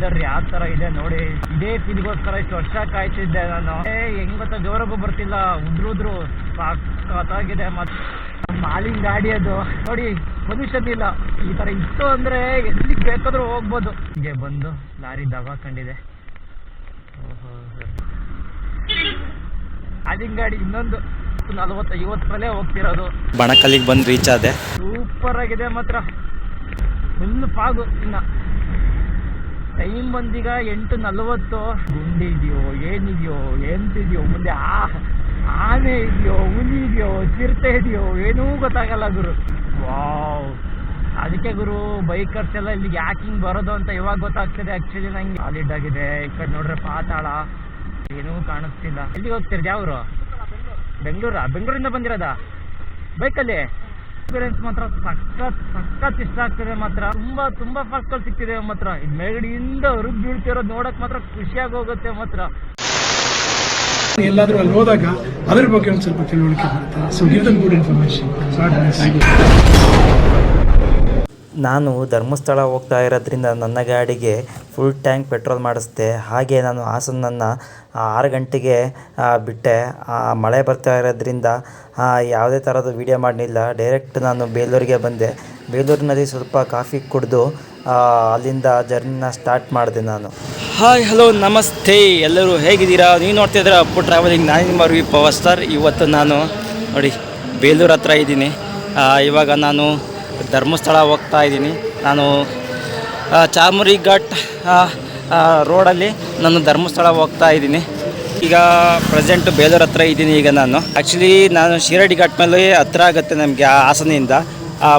Weather ಯಾವ ತರ ಇದೆ ನೋಡಿ. ಇದೇ ಇದಿಗೋಸ್ಕರ ಇಷ್ಟು ವರ್ಷ ಕಾಯ್ತಿದ್ದೆ ನಾನು. ಏ ಹೆಂಗ್ ಗೊತ್ತಾ ಜೋರಾಗೂ ಬರ್ತಿಲ್ಲ. ಉದ್ರು ಉದ್ರು ಸಾಕಾಗಿದೆ ಮತ್ತೆ ಮಾಲಿನ ಗಾಡಿ ಅದು. ನೋಡಿ ಪೊಲ್ಯೂಷನ್ ಇಲ್ಲ. ಈ ತರ ಇತ್ತು ಅಂದ್ರೆ ಎಲ್ಲಿ ಬೇಕಾದ್ರೂ ಹೋಗ್ಬೋದು. ಹಿಂಗೆ ಬಂದು ಲಾರಿ ದಬಾಕೊಂಡಿದೆ ಓಹೋ. ಮಾಲಿನ ಗಾಡಿ ಇನ್ನೊಂದು ನಲ್ವತ್ತು ಮೇಲೆ ಹೋಗ್ತಿರೋದು. ಬಣಕಲ್ಲಿಗೆ ಬಂದು ರೀಚ್ ಆದೆ. ಸೂಪರ್ ಆಗಿದೆ ಮಾತ್ರ. ಫುಲ್ ಪಾಗು ಇನ್ನ. ಟೈಮ್ ಬಂದೀಗ ಎಂಟು ನಲ್ವತ್ತು. ಗುಂಡಿ ಇದೆಯೋ, ಏನಿದೆಯೋ, ಎಂತಿದೆಯೋ, ಮುಂದೆ ಆ ಆನೆ ಇದೆಯೋ, ಹುಲಿ ಇದೆಯೋ, ಚಿರತೆ ಇದೆಯೋ, ಏನೂ ಗೊತ್ತಾಗಲ್ಲ ಗುರು. ವಾವ್. ಅದಕ್ಕೆ ಗುರು ಬೈಕರ್ಸ್ ಎಲ್ಲ ಇಲ್ಲಿಗೆ ಯಾಕೆ ಹಿಂಗೆ ಬರೋದು ಅಂತ ಇವಾಗ ಗೊತ್ತಾಗ್ತದೆ ಆಕ್ಚುಲಿ ನಂಗೆ. ಸಾಲಿಡ್ ಆಗಿದೆ, ಈ ಕಡೆ ನೋಡ್ರೆ ಪಾತಾಳ. ಏನೂ ಕಾಣಿಸ್ತಿಲ್ಲ. ಎಲ್ಲಿಗೆ ಹೋಗ್ತಿರೋದು ಯಾವ್ರು ಬೆಂಗಳೂರಾ? ಬೆಂಗಳೂರಿಂದ ಬಂದಿರೋದಾ? ಬೈಕಲ್ಲಿ ಎಕ್ಸ್ಪೀರಿಯನ್ಸ್ ಮಾತ್ರ ಸಖತ್ ಸಖತ್ ಇಷ್ಟ ಆಗ್ತಿದೆ ಮಾತ್ರ. ತುಂಬಾ ತುಂಬಾ ಫಾಸ್ಟ್ ಅಲ್ಲಿ ಸಿಗ್ತಿದೆ ಮಾತ್ರ. ಮೇಗಡಿಯಿಂದ ಹೊರಗ್ ಬೀಳ್ತಿರೋದು ನೋಡಕ್ ಮಾತ್ರ ಖುಷಿಯಾಗಿ ಹೋಗುತ್ತೆ ಮಾತ್ರ. ಎಲ್ಲಾದ್ರೂ ಅಲ್ಲಿ ಹೋದಾಗ ಅದ್ರ ಬಗ್ಗೆ ಒಂದು ಸ್ವಲ್ಪ ತಿಳುವಳಿಕೆ ಬರುತ್ತೆ. So give them good information ನಾನು ಧರ್ಮಸ್ಥಳ ಹೋಗ್ತಾ ಇರೋದ್ರಿಂದ ನನ್ನ ಗಾಡಿಗೆ ಫುಲ್ ಟ್ಯಾಂಕ್ ಪೆಟ್ರೋಲ್ ಮಾಡಿಸ್ದೆ. ಹಾಗೆ ನಾನು ಹಾಸನನ್ನು ಆರು ಗಂಟೆಗೆ ಬಿಟ್ಟೆ. ಮಳೆ ಬರ್ತಾ ಇರೋದ್ರಿಂದ ಯಾವುದೇ ಥರದ ವೀಡಿಯೋ ಮಾಡಲಿಲ್ಲ. ಡೈರೆಕ್ಟ್ ನಾನು ಬೇಲೂರಿಗೆ ಬಂದೆ. ಬೇಲೂರಿನಲ್ಲಿ ಸ್ವಲ್ಪ ಕಾಫಿ ಕುಡಿದು ಅಲ್ಲಿಂದ ಜರ್ನಿನ ಸ್ಟಾರ್ಟ್ ಮಾಡಿದೆ ನಾನು. ಹಾಯ್ ಹಲೋ ನಮಸ್ತೆ. ಎಲ್ಲರೂ ಹೇಗಿದ್ದೀರಾ? ನೀವು ನೋಡ್ತಿದ್ದೀರಾ ಅಪ್ಪು ಟ್ರಾವೆಲಿಂಗ್ ನಾನು ನಿಮ್ಮ ಪವರ್ ಸ್ಟಾರ್ ಇವತ್ತು ನಾನು ನೋಡಿ, ಬೇಲೂರು ಹತ್ರ ಇದ್ದೀನಿ. ಇವಾಗ ನಾನು ಧರ್ಮಸ್ಥಳ ಹೋಗ್ತಾ ಇದ್ದೀನಿ. ನಾನು ಚಾಮುರಿ ಘಾಟ್ ಆ, ಆ, ರೋಡಲ್ಲಿ ನಾನು ಧರ್ಮಸ್ಥಳ ಹೋಗ್ತಾ ಇದ್ದೀನಿ. ಈಗ ಪ್ರೆಸೆಂಟ್ ಬೇಲೂರು ಹತ್ರ ಇದ್ದೀನಿ ಈಗ ನಾನು. ಆ್ಯಕ್ಚುಲಿ ನಾನು ಶಿರಡಿ ಘಾಟ್ ಮೇಲೆ ಹತ್ರ ಆಗುತ್ತೆ ನಮಗೆ ಹಾಸನಿಂದ.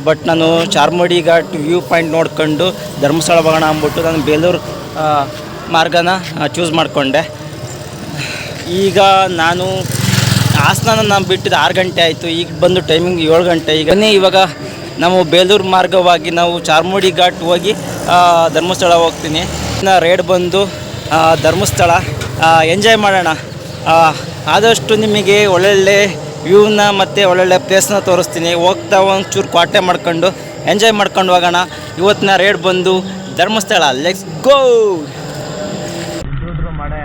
ಬಟ್ ನಾನು ಚಾರ್ಮುಡಿ ಘಾಟ್ ವ್ಯೂ ಪಾಯಿಂಟ್ ನೋಡ್ಕೊಂಡು ಧರ್ಮಸ್ಥಳ ಹೋಗೋಣ ಅಂದ್ಬಿಟ್ಟು ನಾನು ಬೇಲೂರು ಮಾರ್ಗನ ಚೂಸ್ ಮಾಡಿಕೊಂಡೆ. ಈಗ ನಾನು ಹಾಸನ ನಾನು ಬಿಟ್ಟಿದ್ದು ಆರು ಗಂಟೆ ಆಯಿತು. ಈಗ ಬಂದು ಟೈಮಿಂಗ್ ಏಳು ಗಂಟೆ. ಈಗ ಇವಾಗ ನಾವು ಬೇಲೂರು ಮಾರ್ಗವಾಗಿ ನಾವು ಚಾರ್ಮುಡಿ ಘಾಟ್ ಹೋಗಿ ಧರ್ಮಸ್ಥಳ ಹೋಗ್ತೀನಿ. ರೇಡ್ ಬಂದು ಧರ್ಮಸ್ಥಳ ಎಂಜಾಯ್ ಮಾಡೋಣ. ಆದಷ್ಟು ನಿಮಗೆ ಒಳ್ಳೊಳ್ಳೆ ವ್ಯೂನ ಮತ್ತು ಒಳ್ಳೊಳ್ಳೆ ಪ್ಲೇಸ್ನ ತೋರಿಸ್ತೀನಿ. ಹೋಗ್ತಾ ಒಂಚೂರು ಕ್ವಾಟೆ ಮಾಡ್ಕೊಂಡು ಎಂಜಾಯ್ ಮಾಡ್ಕೊಂಡು ಹೋಗೋಣ. ಇವತ್ತಿನ ರೇಡ್ ಬಂದು ಧರ್ಮಸ್ಥಳ. ಲೆಟ್ಸ್ ಗೋ ಮಳೆ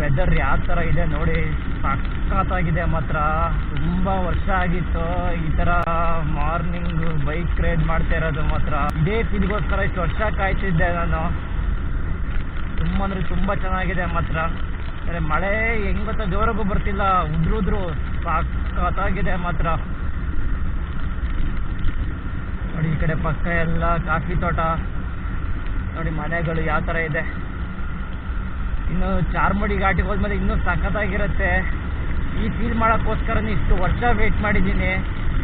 ವೆದರ್ ಯಾವ ಥರ ಇದೆ ನೋಡಿ ಸಖತ್ತಾಗಿದೆ ಮಾತ್ರ. ತುಂಬಾ ವರ್ಷ ಆಗಿತ್ತು ಈ ತರ ಮಾರ್ನಿಂಗ್ ಬೈಕ್ ರೈಡ್ ಮಾಡ್ತಾ ಇರೋದು ಮಾತ್ರ. ಇದೇ ಫೀಲ್ಗೋಸ್ಕರ ಇಷ್ಟು ವರ್ಷ ಕಾಯ್ತಿದ್ದೆ ನಾನು. ತುಂಬ ಅಂದ್ರೆ ತುಂಬಾ ಚೆನ್ನಾಗಿದೆ ಮಾತ್ರ. ಆದರೆ ಮಳೆ ಹೆಂಗ್ ಗೊತ್ತಾ, ಜೋರಾಗೂ ಬರ್ತಿಲ್ಲ. ಉದ್ರು ಉದ್ರು ಸಖತ್ತಾಗಿದೆ ಮಾತ್ರ. ನೋಡಿ ಈ ಕಡೆ ಪಕ್ಕ ಎಲ್ಲ ಕಾಫಿ ತೋಟ. ನೋಡಿ ಮನೆಗಳು ಯಾವ ಥರ ಇದೆ. ಇನ್ನು ಚಾರ್ಮಡಿ ಘಾಟಿಗೆ ಹೋದ್ಮೇಲೆ ಇನ್ನೂ ಸಖತ್ತಾಗಿರುತ್ತೆ ಈ ಫೀಲ್ ಮಾಡೋಕ್ಕೋಸ್ಕರನೇ ಇಷ್ಟು ವರ್ಷ ವೆಯ್ಟ್ ಮಾಡಿದ್ದೀನಿ.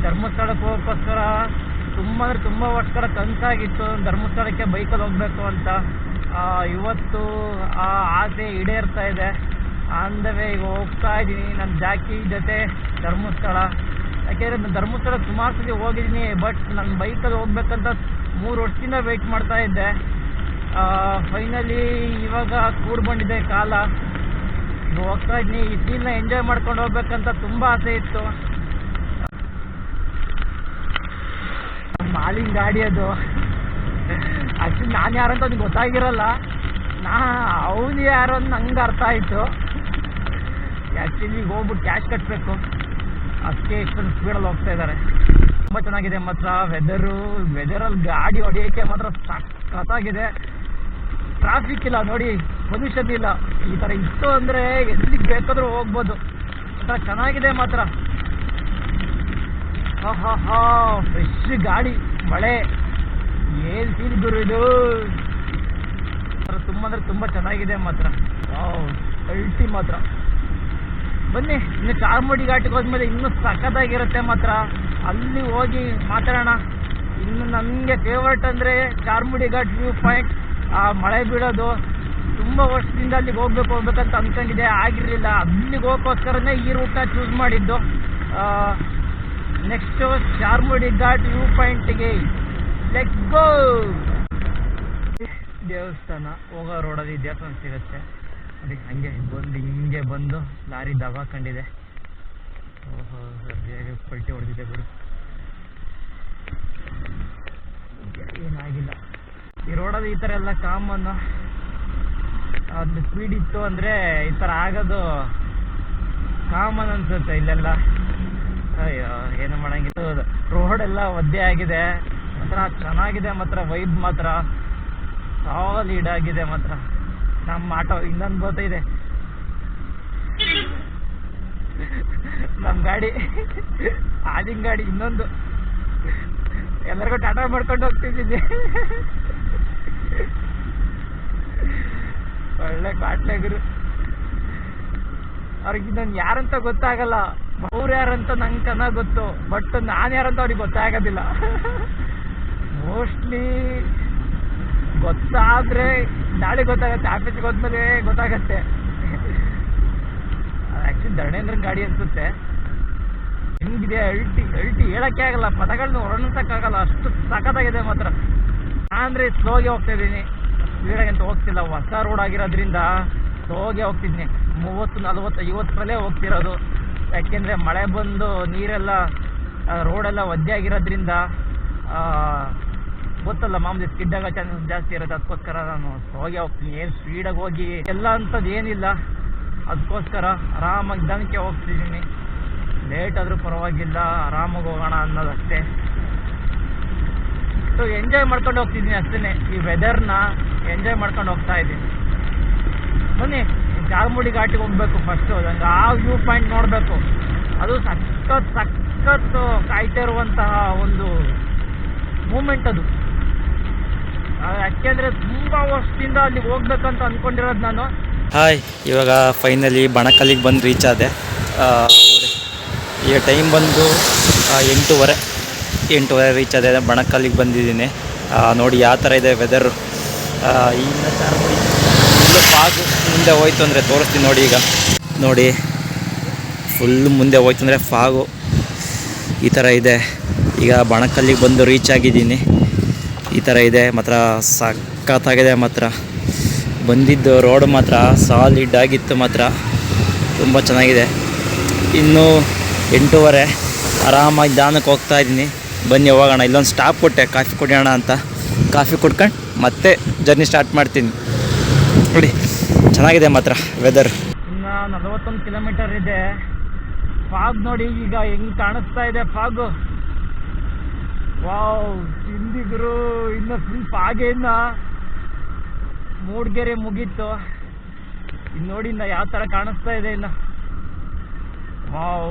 ಧರ್ಮಸ್ಥಳಕ್ಕೆ ಹೋಗೋಕ್ಕೋಸ್ಕರ ತುಂಬ ಅಂದರೆ ತುಂಬ ವರ್ಷಗಳ ಕನಸಾಗಿತ್ತು ಧರ್ಮಸ್ಥಳಕ್ಕೆ ಬೈಕಲ್ಲಿ ಹೋಗಬೇಕು ಅಂತ. ಇವತ್ತು ಆ ಆಸೆ ಈಡೇರ್ತಾ ಇದೆ. ವೇ ಈಗ ಹೋಗ್ತಾ ಇದ್ದೀನಿ ನನ್ನ ಜಾಕಿ ಜೊತೆ ಧರ್ಮಸ್ಥಳ. ಯಾಕೆಂದರೆ ಧರ್ಮಸ್ಥಳ ಸುಮಾರು ಸತಿ ಹೋಗಿದ್ದೀನಿ ಬಟ್ ನನ್ನ ಬೈಕಲ್ಲಿ ಹೋಗ್ಬೇಕಂತ ಮೂರು ವರ್ಷದಿಂದ ವೆಯ್ಟ್ ಮಾಡ್ತಾ ಇದ್ದೆ. ಫೈನಲಿ ಇವಾಗ ಕೂಡ್ಬಂಡಿದೆ ಕಾಲ. ಹೋಗ್ತಾ ಇದ್ನಿ, ಈ ಸೀನ್ನ ಎಂಜಾಯ್ ಮಾಡ್ಕೊಂಡು ಹೋಗ್ಬೇಕಂತ ತುಂಬ ಆಸೆ ಇತ್ತು. ಮಾಲಿನ ಗಾಡಿ ಅದು. ಅಷ್ಟು ನಾನು ಯಾರಂತ ಅದು ಗೊತ್ತಾಗಿರಲ್ಲ. ನಾ, ಅವನು ಯಾರು ಅಂತ ನಂಗೆ ಅರ್ಥ ಆಯಿತು. ಆ್ಯಕ್ಚುಲಿ ಹೋಗ್ಬಿಟ್ಟು ಕ್ಯಾಶ್ ಕಟ್ಟಬೇಕು ಅದಕ್ಕೆ ಇಷ್ಟೊಂದು ಸ್ಪೀಡಲ್ಲಿ ಹೋಗ್ತಾ ಇದ್ದಾರೆ ತುಂಬ ಚೆನ್ನಾಗಿದೆ ಮಾತ್ರ ವೆದರು ವೆದರಲ್ಲಿ ಗಾಡಿ ಹೊಡೆಯೋಕ್ಕೆ ಮಾತ್ರ ಸಖತ್ತಾಗಿದೆ. ಟ್ರಾಫಿಕ್ ಇಲ್ಲ ನೋಡಿ. ಪೊಲ್ಯೂಷನ್ ಇಲ್ಲ. ಈ ಥರ ಇತ್ತು ಅಂದರೆ ಎಲ್ಲಿಗೆ ಬೇಕಾದರೂ ಹೋಗ್ಬೋದು. ಒಂಥರ ಚೆನ್ನಾಗಿದೆ ಮಾತ್ರ. ಹಾ ಹಾ ಫ್ರೆಶ್ ಗಾಡಿ ಮಳೆ. ಏನು ಫೀಲ್ ಗುರು ಇದು? ತುಂಬ ಅಂದರೆ ತುಂಬ ಚೆನ್ನಾಗಿದೆ ಮಾತ್ರ. ಅಲ್ಟಿ ಮಾತ್ರ. ಬನ್ನಿ, ಇನ್ನು ಚಾರ್ಮುಡಿ ಘಾಟಿಗೆ ಹೋದ್ಮೇಲೆ ಇನ್ನೂ ಸಖತ್ತಾಗಿರುತ್ತೆ ಮಾತ್ರ. ಅಲ್ಲಿ ಹೋಗಿ ಮಾತಾಡೋಣ. ಇನ್ನು ನನಗೆ ಫೇವ್ರೇಟ್ ಅಂದರೆ ಚಾರ್ಮುಡಿ ಘಾಟ್ ವ್ಯೂ ಪಾಯಿಂಟ್ ಆ ಮಳೆ ಬೀಳೋದು. ತುಂಬ ವರ್ಷದಿಂದ ಅಲ್ಲಿಗೆ ಹೋಗ್ಬೇಕು ಹೋಗ್ಬೇಕಂತ ಅಂದ್ಕೊಂಡಿದ್ದೆ ಆಗಿರಲಿಲ್ಲ. ಅಲ್ಲಿಗೆ ಹೋಗೋಕ್ಕೋಸ್ಕರನೇ ಈ ರೂಟ್ನ ಚೂಸ್ ಮಾಡಿದ್ದು. ನೆಕ್ಸ್ಟು ಚಾರ್ಮುಡಿ ಘಾಟ್ ವ್ಯೂ ಪಾಯಿಂಟಿಗೆ ಲೆಟ್ ಗೋ ದೇವಸ್ಥಾನ ಹೋಗೋ ರೋಡಲ್ಲಿ ದೇವಸ್ಥಾನ ಸಿಗುತ್ತೆ. ಅದಕ್ಕೆ ಹಂಗೆ ಬಂದು, ಹಿಂಗೆ ಬಂದು ಲಾರಿ ದಬಾಕೊಂಡಿದೆ. ಓಹೋ ಪಲ್ಟಿ ಹೊಡೆದಿದೆ ಬಿಡು. ಏನಾಗಿಲ್ಲ. ಈ ರೋಡಲ್ಲಿ ಈ ಥರ ಎಲ್ಲ ಕಾಮನ್. ಅದು ಸ್ಪೀಡ್ ಇತ್ತು ಅಂದರೆ ಈ ಥರ ಆಗೋದು ಕಾಮನ್ ಅನ್ಸುತ್ತೆ ಇಲ್ಲೆಲ್ಲ. ಅಯ್ಯೋ, ಏನು ಮಾಡಂಗಿಲ್ಲ. ರೋಡ್ ಎಲ್ಲ ಒದ್ದೆ ಆಗಿದೆ. ಮಾತ್ರ ಚೆನ್ನಾಗಿದೆ ಮಾತ್ರ ವೈಬ್ ಮಾತ್ರ. ಸಾಲಿಡ್ ಆಗಿದೆ ಮಾತ್ರ. ನಮ್ಮ ಆಟೋ, ಇನ್ನೊಂದು ಇದೆ. ನಮ್ಮ ಗಾಡಿ ಆದಿನ ಗಾಡಿ ಇನ್ನೊಂದು. ಎಲ್ಲರಿಗೂ ಟಾಟಾ ಮಾಡ್ಕೊಂಡು ಹೋಗ್ತಿದ್ದೀನಿ. ಒಳ್ಳೆ ಕಾಟ್ನಾಗಿರು. ಗುರು ಅವ್ರಿಗೆ ನಾನು ಯಾರಂತ ಗೊತ್ತಾಗಲ್ಲ. ಅವ್ರು ಯಾರಂತ ನಂಗೆ ಚೆನ್ನಾಗಿ ಗೊತ್ತು. ಬಟ್ ನಾನು ಯಾರಂತ ಅವ್ರಿಗೆ ಗೊತ್ತಾಗೋದಿಲ್ಲ ಮೋಸ್ಟ್ಲಿ ಗೊತ್ತಾದ್ರೆ ನಾಳೆ ಗೊತ್ತಾಗತ್ತೆ, ಆಫೀಸ್ಗೆ ಹೋದ್ಮೇಲೆ ಗೊತ್ತಾಗತ್ತೆ. ಆಕ್ಚುಲಿ ಧರಣೇಂದ್ರ ಗಾಡಿ ಅನ್ಸುತ್ತೆ. ಹೆಂಗಿದೆ ಅಲ್ಟಿ ಅಲ್ಟಿ ಹೇಳಕ್ಕೆ ಆಗಲ್ಲ. ಪದಗಳನ್ನ ಹೊರಣಿಸಕ್ಕಾಗಲ್ಲ ಅಷ್ಟು ಸಖತ್ತಾಗಿದೆ ಮಾತ್ರ. ಅಂದರೆ ಸ್ಲೋಗೆ ಹೋಗ್ತಾ ಇದ್ದೀನಿ. ಸ್ಪೀಡಾಗಿ ಅಂತ ಹೋಗ್ತಿಲ್ಲ ಹೊಸ ರೋಡ್ ಆಗಿರೋದ್ರಿಂದ ಹೋಗಿ ಹೋಗ್ತಿದ್ದೀನಿ ಮೂವತ್ತು, ನಲ್ವತ್ತು, ಐವತ್ತರಲ್ಲೇ ಹೋಗ್ತಿರೋದು. ಯಾಕೆಂದ್ರೆ ಮಳೆ ಬಂದು ನೀರೆಲ್ಲ ರೋಡೆಲ್ಲ ಒದ್ದೆ ಆಗಿರೋದ್ರಿಂದ ಗೊತ್ತಲ್ಲ ಮಾಮೂಲಿ ಸ್ಕಿಡ್ ಆಗೋ ಚಾನ್ಸಸ್ ಜಾಸ್ತಿ ಇರುತ್ತೆ ಅದಕ್ಕೋಸ್ಕರ ನಾನು ಹೋಗಿ ಹೋಗ್ತೀನಿ. ಏನು ಸ್ಪೀಡಾಗಿ ಹೋಗಿ ಎಲ್ಲ ಅಂಥದ್ದು ಏನಿಲ್ಲ. ಅದಕ್ಕೋಸ್ಕರ ಆರಾಮಾಗಿ ದನಕ್ಕೆ ಹೋಗ್ತಿದ್ದೀನಿ. ಲೇಟ್ ಆದರೂ ಪರವಾಗಿಲ್ಲ. ಆರಾಮಾಗಿ ಹೋಗೋಣ ಅನ್ನೋದಷ್ಟೇ. ಸೊ ಎಂಜಾಯ್ ಮಾಡ್ಕೊಂಡು ಹೋಗ್ತಿದ್ದೀನಿ ಅಷ್ಟೇ ಈ ವೆದರ್ನ ಎಂಜಾಯ್ ಮಾಡ್ಕೊಂಡು ಹೋಗ್ತಾ ಇದ್ದೀನಿ. ಬನ್ನಿ ಚಾರ್ಮುಡಿ ಘಾಟಿಗೆ ಹೋಗ್ಬೇಕು ಫಸ್ಟು ನಂಗೆ ಆ ವ್ಯೂ ಪಾಯಿಂಟ್ ನೋಡಬೇಕು. ಅದು ಸಖತ್ ಸಖತ್ ಕಾಯ್ತಾ ಇರುವಂತಹ ಒಂದು ಮೂಮೆಂಟ್ ಅದು. ಯಾಕೆಂದರೆ ತುಂಬ ವರ್ಷದಿಂದ ಅಲ್ಲಿಗೆ ಹೋಗ್ಬೇಕಂತ ಅಂದ್ಕೊಂಡಿರೋದು ನಾನು. ಹಾಯ್ ಇವಾಗ ಫೈನಲಿ ಬಣಕಲ್ಲಿಗೆ ಬಂದು ರೀಚ್ ಆದೆ. ನೋಡಿ, ಈಗ ಟೈಮ್ ಬಂದು ಎಂಟೂವರೆ. ಎಂಟೂವರೆ ರೀಚ್ ಅದೇ ಬಣಕಲ್ಲಿಗೆ ಬಂದಿದ್ದೀನಿ. ನೋಡಿ ಯಾವ ಥರ ಇದೆ ವೆದರು ಫುಲ್ಲು ಫಾಗು ಮುಂದೆ ಹೋಯ್ತು ಅಂದರೆ ತೋರಿಸ್ತೀನಿ ನೋಡಿ ಈಗ. ನೋಡಿ ಫುಲ್ ಮುಂದೆ ಹೋಯ್ತು ಅಂದರೆ ಫಾಗು ಈ ಥರ ಇದೆ. ಈಗ ಬಣಕಲ್ಲಿಗೆ ಬಂದು ರೀಚ್ ಆಗಿದ್ದೀನಿ. ಈ ಥರ ಇದೆ, ಮಾತ್ರ ಸಖತ್ತಾಗಿದೆ ಮಾತ್ರ. ಬಂದಿದ್ದು ರೋಡ್ ಮಾತ್ರ ಸಾಲಿಡ್ ಆಗಿತ್ತು ಮಾತ್ರ. ತುಂಬ ಚೆನ್ನಾಗಿದೆ. ಇನ್ನು ಎಂಟೂವರೆ, ಆರಾಮಾಗಿ ದಾನಕ್ಕೆ ಹೋಗ್ತಾ ಇದ್ದೀನಿ. ಬನ್ನಿ, ಹೋಗೋಣ. ಇಲ್ಲೊಂದು ಸ್ಟಾಪ್ ಕೊಟ್ಟೆ. ಕಾಫಿ ಕುಡಿಯೋಣ ಅಂತ. ಕಾಫಿ ಕುಡ್ಕೊಂಡು ಮತ್ತೆ ಜರ್ನಿ ಸ್ಟಾರ್ಟ್ ಮಾಡ್ತೀನಿ. ನೋಡಿ, ಚೆನ್ನಾಗಿದೆ ಮಾತ್ರ ವೆದರ್ ಇನ್ನ ನಲವತ್ತೊಂದು ಕಿಲೋಮೀಟರ್ ಇದೆ. ಫಾಗ್ ನೋಡಿ ಈಗ ಹೆಂಗ್ ಕಾಣಿಸ್ತಾ ಇದೆ ಫಾಗು ವಾವ್ ಹಿಂದಿಗುರು ಇನ್ನು ಫುಲ್ ಫಾಗೆ ಇನ್ನ. ಮೂಡ್ಗೆರೆ ಮುಗೀತು. ಇನ್ನು ನೋಡಿ ಇನ್ನ ಯಾವ ಥರ ಕಾಣಿಸ್ತಾ ಇದೆ ಇನ್ನ. ವಾವ್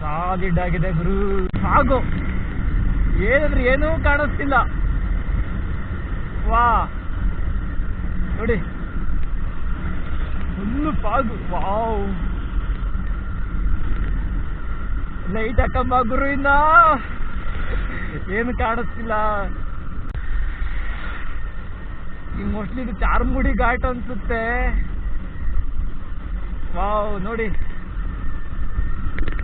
ಸಾಲಿಡ್ ಗುರು. ಫಾಗು ಏನಂದ್ರೆ ಏನೂ ಕಾಣಿಸ್ತಿಲ್ಲ. ವಾ. ನೋಡಿ. Full fog wow. ಲೈಟ್ ಹಾಕಮ್ಮ ಗುರು ಇಂದ ಏನು ಕಾಣಿಸ್ತಿಲ್ಲ. ಈ ಮೋಸ್ಟ್ಲಿ ಇದು ಚಾರ್ಮುಡಿ ಘಾಟ್ ಅನ್ಸುತ್ತೆ. ವಾವ್, ನೋಡಿ.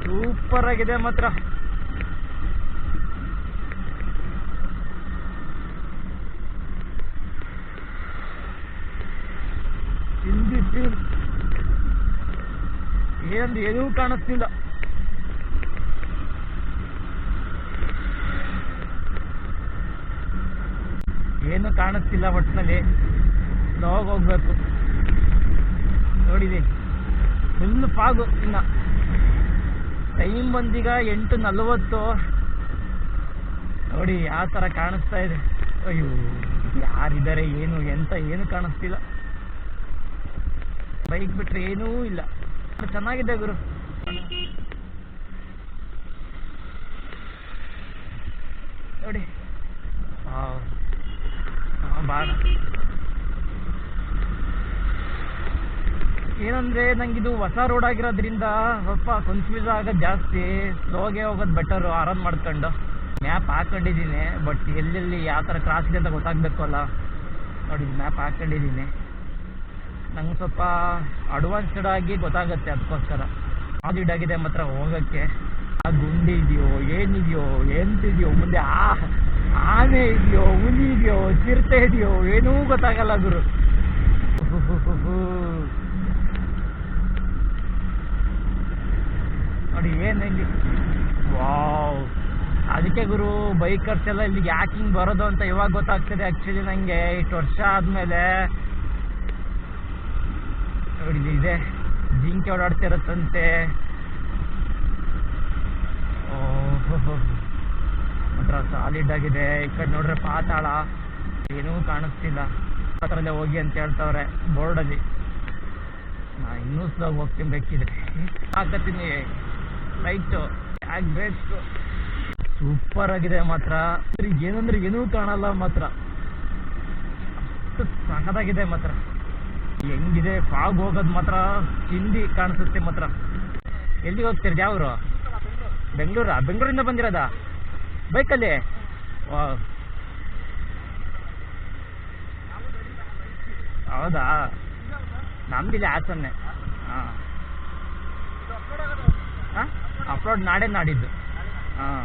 ಸೂಪರ್ ಆಗಿದೆ ಮಾತ್ರ. ಫೀಲ್ ಏನು ಕಾಣಿಸ್ತಿಲ್ಲ. ಏನು ಕಾಣಿಸ್ತಿಲ್ಲ ಒಟ್ಟಿನಲ್ಲಿ ಸ್ಲೋಗ್ ಹೋಗ್ಬೇಕು. ನೋಡಿದೆ ಫುಲ್ ಫಾಗು ಇನ್ನ. ಟೈಮ್ ಬಂದೀಗ ಎಂಟು ನಲ್ವತ್ತು. ನೋಡಿ ಯಾವ ಥರ ಕಾಣಿಸ್ತಾ ಇದೆ. ಅಯ್ಯೋ, ಯಾರಿದ್ದಾರೆ, ಏನು, ಎಂತ, ಏನು ಕಾಣಿಸ್ತಿಲ್ಲ. ಬೈಕ್ ಬಿಟ್ರೆ ಏನೂ ಇಲ್ಲ. ಚೆನ್ನಾಗಿದೆ ಗುರು. ನೋಡಿ. ಬಾಳ ಏನಂದ್ರೆ ನಂಗಿದು ಹೊಸ ರೋಡ್ ಆಗಿರೋದ್ರಿಂದ ಸ್ವಲ್ಪ ಕನ್ಫ್ಯೂಸ್ ಆಗೋದು ಜಾಸ್ತಿ. ಸ್ಲೋಗೆ ಹೋಗೋದು ಬೆಟರು ಆರಾಮ್ ಮಾಡ್ಕೊಂಡು. ಮ್ಯಾಪ್ ಹಾಕೊಂಡಿದ್ದೀನಿ ಬಟ್ ಎಲ್ಲೆಲ್ಲಿ ಯಾವ ಥರ ಕ್ರಾಸ್ ಇದೆ ಅಂತ ಗೊತ್ತಾಗಬೇಕು ಅಲ್ಲ. ನೋಡಿ ಮ್ಯಾಪ್ ಹಾಕೊಂಡಿದ್ದೀನಿ. ನಂಗೆ ಸ್ವಲ್ಪ ಅಡ್ವಾನ್ಸ್ಡ್ ಆಗಿ ಗೊತ್ತಾಗುತ್ತೆ ಅದಕ್ಕೋಸ್ಕರ. ಆಗಿದೆ ಮಾತ್ರ ಹೋಗಕ್ಕೆ. ಆ ಗುಂಡಿ ಇದೆಯೋ, ಏನಿದೆಯೋ, ಎಂತಿದೆಯೋ, ಮುಂದೆ ಆ ಆನೆ ಇದೆಯೋ, ಹುಲಿ ಇದೆಯೋ, ಚಿರತೆ ಇದೆಯೋ, ಏನೂ ಗೊತ್ತಾಗಲ್ಲ ಗುರು. ನೋಡಿ ಏನಿಲ್ಲಿ ವಾವ್. ಅದಕ್ಕೆ ಗುರು ಬೈಕರ್ಸ್ ಎಲ್ಲ ಇಲ್ಲಿಗೆ ಯಾಕೆ ಬರೋದು ಅಂತ ಇವಾಗ ಗೊತ್ತಾಗ್ತದೆ ಆ್ಯಕ್ಚುಲಿ ನನಗೆ ಇಷ್ಟು ವರ್ಷ ಆದಮೇಲೆ ಇದೆ. ಜಿಂಕೆ ಓಡಾಡ್ತಿರತ್ತಂತೆ. ಒಂಥರ ಸಾಲಿಡ್ ಆಗಿದೆ. ಈ ಕಡೆ ನೋಡ್ರೆ ಪಾತಾಳ. ಏನೂ ಕಾಣಿಸ್ತಿಲ್ಲ. ಅದರಲ್ಲೇ ಹೋಗಿ ಅಂತ ಹೇಳ್ತವ್ರೆ, ಬೋರ್ಡಲ್ಲಿ. ನಾ ಇನ್ನೂ ಸ್ಲೋ ಹೋಗ್ತೀನಿ ಬೇಕಿದ್ರೆ. ಹಾಕತ್ತೀನಿ ಲೈಟು ಯಾಕೆ ಬೇಕು ಸೂಪರ್ ಆಗಿದೆ ಮಾತ್ರ. ಏನಂದ್ರೆ ಏನೂ ಕಾಣಲ್ಲ ಮಾತ್ರ. ಸಣ್ಣದಾಗಿದೆ ಮಾತ್ರ. ಹೆಂಗಿದೆ? ಫಾಗ್ ಹೋಗೋದು ಮಾತ್ರ ಹಿಂದಿ ಕಾಣಿಸುತ್ತೆ ಮಾತ್ರ. ಎಲ್ಲಿಗೆ ಹೋಗ್ತೀರಿ? ಯಾವರು? ಬೆಂಗಳೂರಾ? ಬೆಂಗಳೂರಿಂದ ಬಂದಿರೋದಾ? ಬೈಕಲ್ಲಿ? ಹೌದಾ? ನಮ್ದಿಲ್ಲ ಹಾಸನ್ನೇ. ಹಾಂ. ಹಾಂ? ಅಪ್ಲೋಡ್ ನಾಡೇ ನಾಡಿದ್ದು. ಹಾಂ.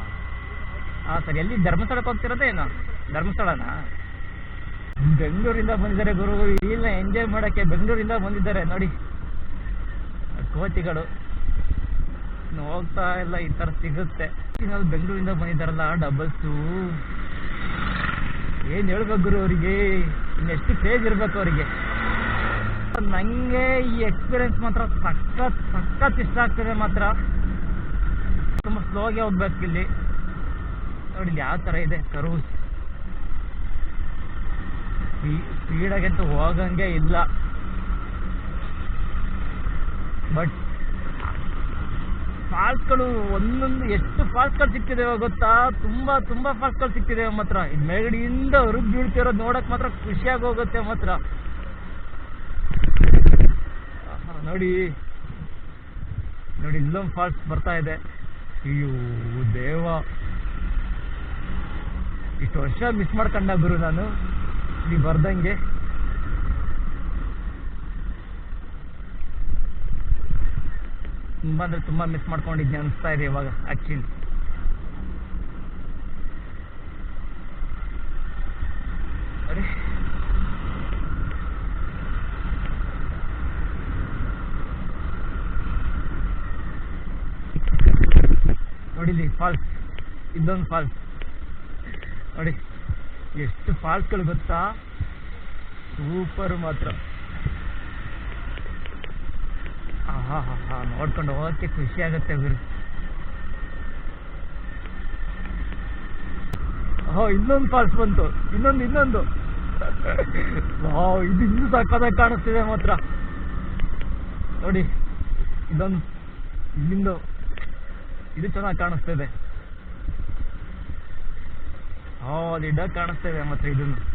ಹಾಂ ಸರಿ, ಎಲ್ಲಿ? ಧರ್ಮಸ್ಥಳಕ್ಕೆ ಹೋಗ್ತಿರೋದೇ ಏನು? ಧರ್ಮಸ್ಥಳನಾ? ಬೆಂಗಳೂರಿಂದ ಬಂದಿದ್ದಾರೆ ಗುರು ಇಲ್ಲ ಎಂಜಾಯ್ ಮಾಡೋಕ್ಕೆ ಬೆಂಗಳೂರಿಂದ ಬಂದಿದ್ದಾರೆ. ನೋಡಿ ಇನ್ನು ಹೋಗ್ತಾ ಇಲ್ಲ, ಈ ಥರ ಸಿಗುತ್ತೆ. ಇನ್ನೊಂದು ಬೆಂಗಳೂರಿಂದ ಬಂದಿದ್ದಾರಲ್ಲ ಡಬಲ್ಸು ಏನು ಹೇಳ್ಬೇಕು ಗುರು ಅವರಿಗೆ? ಇನ್ನೆಷ್ಟು ಕ್ರೇಜ್ ಇರಬೇಕು ಅವರಿಗೆ. ನನಗೆ ಈ ಎಕ್ಸ್ಪೀರಿಯನ್ಸ್ ಮಾತ್ರ ಸಖತ್ ಸಖತ್ ಇಷ್ಟ ಆಗ್ತದೆ ಮಾತ್ರ. ತುಂಬ ಸ್ಲೋಗೆ ಹೋಗ್ಬೇಕು ಇಲ್ಲಿ. ನೋಡಿ ಯಾವ ಥರ ಇದೆ? ಕರೂಸ್. ಸ್ಪೀಡಾಗಂತೂ ಹೋಗಂಗೆ ಇಲ್ಲ. ಬಟ್ ಫಾಲ್ಸ್ಗಳು ಒಂದೊಂದು ಎಷ್ಟು ಫಾಲ್ಸ್ಗಳು ಸಿಕ್ಕಿದೆ ಗೊತ್ತಾ? ತುಂಬಾ ತುಂಬಾ ಫಾಲ್ಸ್ಗಳು ಸಿಕ್ಕಿದೆ ಮಾತ್ರ. ಮೇಗಡಿಯಿಂದ ಹೊರಗ್ ಬೀಳ್ತಿರೋದು ನೋಡಕ್ ಮಾತ್ರ ಖುಷಿಯಾಗಿ ಹೋಗುತ್ತೆ ಮಾತ್ರ. ನೋಡಿ. ನೋಡಿ, ಇಲ್ಲೊಂದು ಫಾಲ್ಸ್ ಬರ್ತಾ ಇದೆ. ಅಯ್ಯೋ, ದೇವ. ಇಷ್ಟು ವರ್ಷ ಮಿಸ್ ಮಾಡ್ಕೊಂಡ ಗುರು ನಾನು. ಇಲ್ಲಿ ಬರ್ದಂಗೆ. ತುಂಬಾ ಅಂದ್ರೆ ತುಂಬಾ ಮಿಸ್ ಮಾಡ್ಕೊಂಡಿದ್ನಿ ಅನಿಸ್ತಾ ಇದೆ ಇವಾಗ ಅರೆ. ನೋಡಿಲಿ ಫಾಲ್ಸ್ ಇದೊಂದು ಫಾಲ್ಸ್ ನೋಡಿ. ಎಷ್ಟು ಫಾಲ್ಸ್ಗಳು ಗೊತ್ತಾ? ಸೂಪರ್ ಮಾತ್ರ. ನೋಡ್ಕೊಂಡು ಹೋಗಕ್ಕೆ ಖುಷಿ ಆಗುತ್ತೆ ಗುರು. ಹೋ, ಇನ್ನೊಂದು ಫಾಲ್ಸ್ ಬಂತು. ಇನ್ನೊಂದು ಇನ್ನೊಂದು. ಇದು ಇನ್ನೂ ಸಕ್ಕತ್ತಾಗಿ ಕಾಣಿಸ್ತಿದೆ ಮಾತ್ರ. ನೋಡಿ, ಇದೊಂದು, ಇಲ್ಲಿಂದ, ಇದು ಚೆನ್ನಾಗಿ ಕಾಣಿಸ್ತಿದೆ. ಹೋ ಅದು ಇಡ ಕಾಣಿಸ್ತಿದೆ ಮಾತ್ರ ಇದನ್ನು.